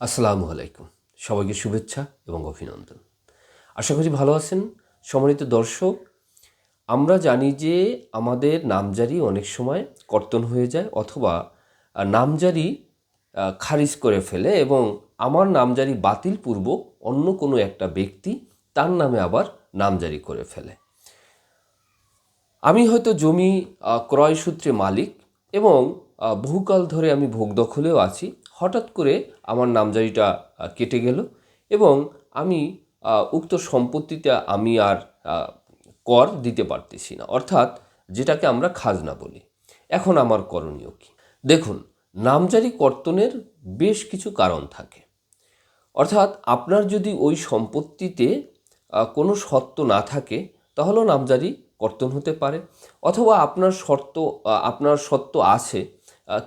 আসসালামু আলাইকুম। সবাইকে শুভেচ্ছা এবং অভিনন্দন। আশা করি ভালো আছেন সম্মানিত দর্শক। আমরা জানি যে আমাদের নামজারি অনেক সময় কর্তন হয়ে যায় অথবা নামজারি খারিজ করে ফেলে এবং আমার নামজারি বাতিল পূর্বক অন্য কোনো একটা ব্যক্তি তার নামে আবার নামজারি করে ফেলে। আমি হয়তো জমি ক্রয় সূত্রে মালিক এবং বহুকাল ধরে আমি ভোগ দখলেও আছি। হঠাৎ করে আমার নামজারিটা কেটে গেল এবং আমি উক্ত সম্পত্তিতে আমি আর কর দিতে পারতেছি না। অর্থাৎ যেটাকে আমরা খাজনা বলি। এখন আমার করণীয় কি? দেখুন, নামজারি কর্তনের বেশ কিছু কারণ থাকে। অর্থাৎ আপনার যদি ওই সম্পত্তিতে কোনো শর্ত না থাকে, তাহলেও নামজারি কর্তন হতে পারে। অথবা আপনার শর্ত আপনার সত্ত্ব আছে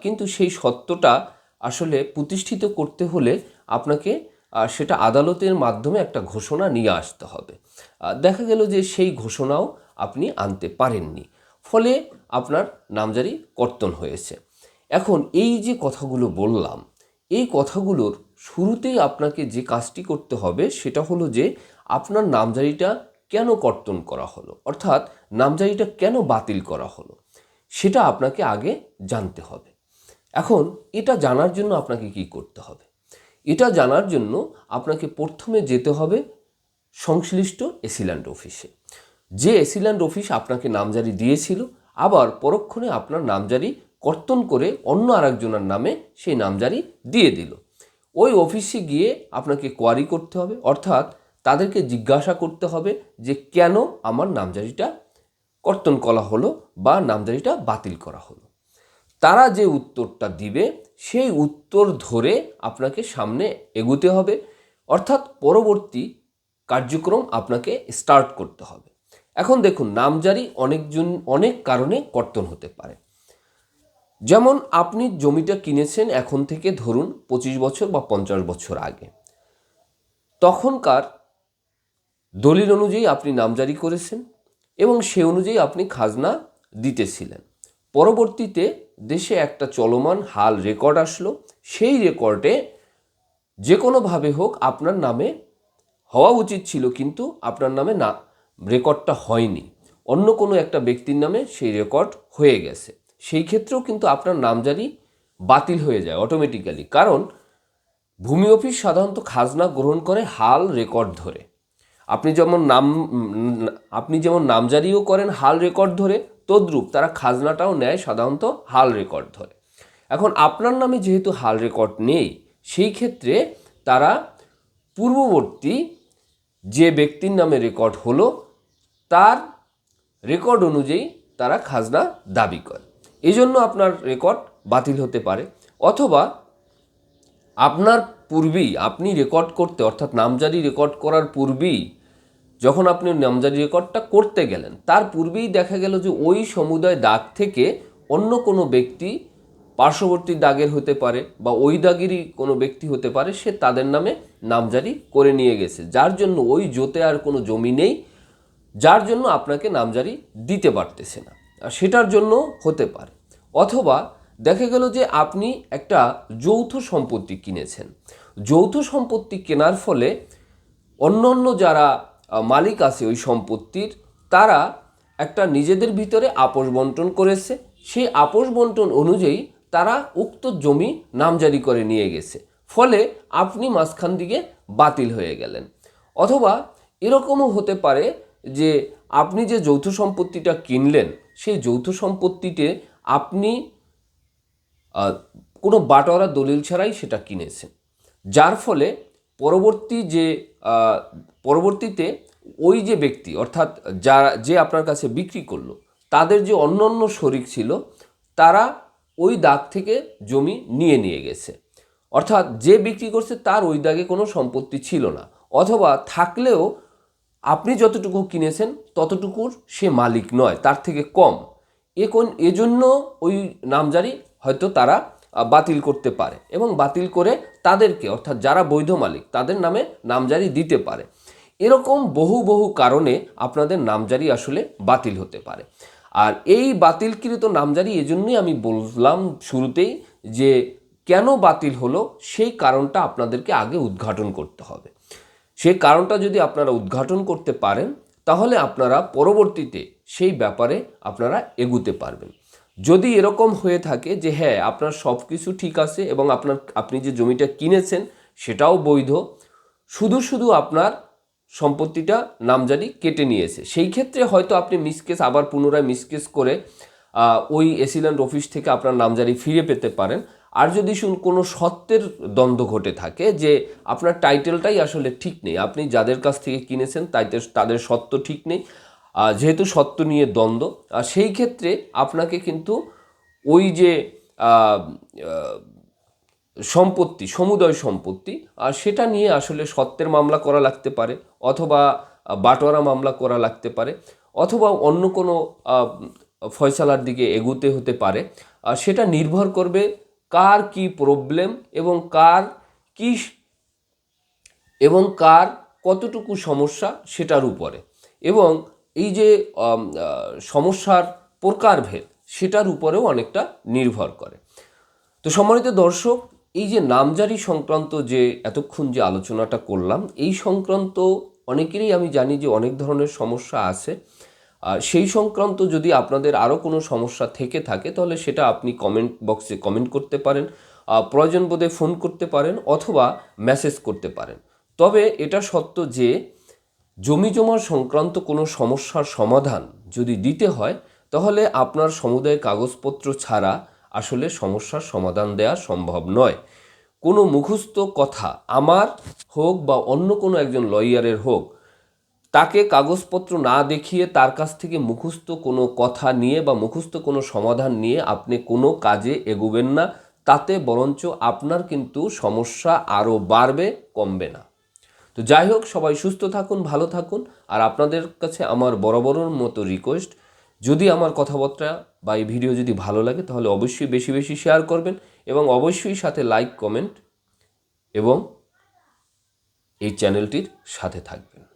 কিন্তু সেই সত্ত্বটা আসলে প্রতিষ্ঠিত করতে হলে আপনাকে সেটা আদালতের মাধ্যমে একটা ঘোষণা নিয়ে আসতে হবে। দেখা গেল যে সেই ঘোষণাও আপনি আনতে পারেননি। ফলে আপনার নামজারি কর্তন হয়েছে। এখন এই যে কথাগুলো বললাম, এই কথাগুলোর শুরুতেই আপনাকে যে কাজটি করতে হবে সেটা হলো যে আপনার নামজারিটা কেন কর্তন করা হলো? অর্থাৎ নামজারিটা কেন বাতিল করা হলো? সেটা আপনাকে আগে জানতে হবে। এখন এটা জানার জন্য আপনাকে কি করতে হবে? এটা জানার জন্য আপনাকে প্রথমে যেতে হবে সংশ্লিষ্ট এসিল্যান্ড অফিসে। যে এসিল্যান্ড অফিস আপনাকে নামজারি দিয়েছিল, আবার পরক্ষণে আপনার নামজারি কর্তন করে অন্য আরেকজনের নামে সেই নামজারি দিয়ে দিল। ওই অফিসে গিয়ে আপনাকে কোয়ারি করতে হবে, অর্থাৎ তাদেরকে জিজ্ঞাসা করতে হবে যে কেন আমার নামজারিটা কর্তন করা হলো বা নামজারিটা বাতিল করা হলো। তারা যে উত্তরটা দিবে, সেই উত্তর ধরে আপনাকে সামনে এগুতে হবে। অর্থাৎ পরবর্তী কার্যক্রম আপনাকে স্টার্ট করতে হবে। এখন দেখুন, নামজারি অনেকজন, অনেক কারণে কর্তন হতে পারে। যেমন আপনি জমিটা কিনেছেন এখন থেকে ধরুন পঁচিশ বছর বা পঞ্চাশ বছর আগে। তখনকার দলিল অনুযায়ী আপনি নামজারি করেছেন এবং সে অনুযায়ী আপনি খাজনা দিতেছিলেন। পরবর্তীতে দেশে একটা চলমান হাল রেকর্ড আসলো। সেই রেকর্ডে যে কোনোভাবে হোক আপনার নামে হওয়া উচিত ছিল, কিন্তু আপনার নামে না রেকর্ডটা হয়নি। অন্য কোনো একটা ব্যক্তির নামে সেই রেকর্ড হয়ে গেছে। সেই ক্ষেত্রেও কিন্তু আপনার নামজারি বাতিল হয়ে যায় অটোমেটিক্যালি কারণ ভূমি অফিস সাধারণত খাজনা গ্রহণ করে হাল রেকর্ড ধরে। আপনি যেমন নাম, আপনি যেমন নামজারিও করেন হাল রেকর্ড ধরে তদ্রূপ তারা খাজনাটাও নেয় সাধারণত হাল রেকর্ড ধরে। এখন আপনার নামে যেহেতু হাল রেকর্ড নেই, সেই ক্ষেত্রে তারা পূর্ববর্তী যে ব্যক্তির নামে রেকর্ড হলো, তার রেকর্ড অনুযায়ী তারা খাজনা দাবি করে। এই জন্য আপনার রেকর্ড বাতিল হতে পারে। অথবা আপনার পূর্বেই আপনি রেকর্ড করতে, অর্থাৎ নামজারি রেকর্ড করার পূর্বেই যখন আপনি নামজারি রেকর্ডটা করতে গেলেন, তার পূর্বেই দেখা গেল যে ওই সমুদায় দাগ থেকে অন্য কোনো ব্যক্তি পার্শ্ববর্তী দাগের হতে পারে বা ওই দাগেরই কোনো ব্যক্তি হতে পারে, সে তাদের নামে নামজারি করে নিয়ে গেছে। যার জন্য ওই জোতে আর কোনো জমি নেই, যার জন্য আপনাকে নামজারি দিতে পারতেছে না। আর সেটার জন্য হতে পারে। অথবা দেখা গেল যে আপনি একটা যৌথ সম্পত্তি কিনেছেন। যৌথ সম্পত্তি কেনার ফলে অন্য অন্য যারা মালিক আছে ওই সম্পত্তির, তারা একটা নিজেদের ভিতরে আপোষ বন্টন করেছে। সেই আপোষ বন্টন অনুযায়ী তারা উক্ত জমি নামজারি করে নিয়ে গেছে। ফলে আপনি মাঝখান দিকে বাতিল হয়ে গেলেন। অথবা এরকমও হতে পারে যে আপনি যে যৌথ সম্পত্তিটা কিনলেন, সেই যৌথ সম্পত্তিতে আপনি কোনো বাটোয়ারা দলিল ছাড়াই সেটা কিনেছেন। যার ফলে পরবর্তী যে পরবর্তীতে ওই যে ব্যক্তি, অর্থাৎ যারা যে আপনার কাছে বিক্রি করল, তাদের যে অন্য অন্য শরিক ছিল, তারা ওই দাগ থেকে জমি নিয়ে নিয়ে গেছে। অর্থাৎ যে বিক্রি করছে তার ওই দাগে কোনো সম্পত্তি ছিল না। অথবা থাকলেও আপনি যতটুকু কিনেছেন, ততটুকুর সে মালিক নয়, তার থেকে কম। এ কোন, এজন্য ওই নামজারি হয়তো তারা বাতিল করতে পারে এবং বাতিল করে তাদেরকে, অর্থাৎ যারা বৈধ মালিক, তাদের নামে নামজারি দিতে পারে। এরকম বহু বহু কারণে আপনাদের নামজারি আসলে বাতিল হতে পারে। আর এই বাতিলকৃত নামজারি এজন্যই আমি বললাম শুরুতেই যে, কেন বাতিল হলো? সেই কারণটা আপনাদেরকে আগে উদ্ঘাটন করতে হবে। সেই কারণটা যদি আপনারা উদ্ঘাটন করতে পারেন, তাহলে আপনারা পরবর্তীতে সেই ব্যাপারে আপনারা এগুতে পারবেন। যদি এরকম হয়ে থাকে যে হ্যাঁ আপনার সব কিছু ঠিক আছে এবং আপনার, আপনি যে জমিটা কিনেছেন সেটাও বৈধ, শুধু শুধু আপনার সম্পত্তিটা নামজারি কেটে নিয়েছে। সেই ক্ষেত্রে হয়তো আপনি মিসকেস আবার পুনরায় মিসকেস করে ওই এসিল্যান্ড অফিস থেকে আপনার নামজারি ফিরে পেতে পারেন। আর যদি শুন, কোনো সত্ত্বের দ্বন্দ্ব ঘটে থাকে যে আপনার টাইটেলটাই আসলে ঠিক নেই, আপনি যাদের কাছ থেকে কিনেছেন তাইতে, তাদের সত্ত্ব ঠিক নেই যেহেতু সত্ত্ব নিয়ে দ্বন্দ্ব আর সেই ক্ষেত্রে আপনাকে কিন্তু ওই যে সম্পত্তি, সমুদয় সম্পত্তি আর সেটা নিয়ে আসলে সত্ত্বের মামলা করা লাগতে পারে, অথবা বাটোয়ারা মামলা করা লাগতে পারে, অথবা অন্য কোনো ফয়সালার দিকে এগুতে হতে পারে। আর সেটা নির্ভর করবে কার কি প্রবলেম এবং কার কি এবং কার কতটুকু সমস্যা সেটার উপরে। এবং এই যে সমস্যার প্রকারভেদ, সেটার উপরেও অনেকটা নির্ভর করে। তো সম্মানিত দর্শক, এই যে নামজারি সংক্রান্ত যে এতক্ষণ যে আলোচনাটা করলাম, এই সংক্রান্ত অনেকেরই আমি জানি যে অনেক ধরনের সমস্যা আছে। সেই সংক্রান্ত যদি আপনাদের আরও কোনো সমস্যা থেকে থাকে, তাহলে সেটা আপনি কমেন্ট বক্সে কমেন্ট করতে পারেন প্রয়োজন বোধে ফোন করতে পারেন, অথবা মেসেজ করতে পারেন। তবে এটা সত্য যে জমি জমা সংক্রান্ত কোনো সমস্যার সমাধান যদি দিতে হয়, তাহলে আপনার সমুদায় কাগজপত্র ছাড়া আসলে সমস্যার সমাধান দেওয়া সম্ভব নয়। কোনো মুখস্থ কথা আমার হোক বা অন্য কোনো একজন লয়ারের হোক, তাকে কাগজপত্র না দেখিয়ে তার কাছ থেকে মুখস্থ কোনো কথা নিয়ে বা মুখস্থ কোনো সমাধান নিয়ে আপনি কোনো কাজে এগোবেন না, তাতে বরঞ্চ আপনার কিন্তু সমস্যা আরও বাড়বে, কমবে না। তো যাই হোক, সবাই সুস্থ থাকুন, ভালো থাকুন। আর আপনাদের কাছে আমার বরাবরের মতো রিকোয়েস্ট যদি আমার কথাবার্তা বা এই ভিডিও যদি ভালো লাগে, তাহলে অবশ্যই বেশি বেশি শেয়ার করবেন এবং অবশ্যই সাথে লাইক কমেন্ট এবং এই চ্যানেলটির সাথে থাকবেন।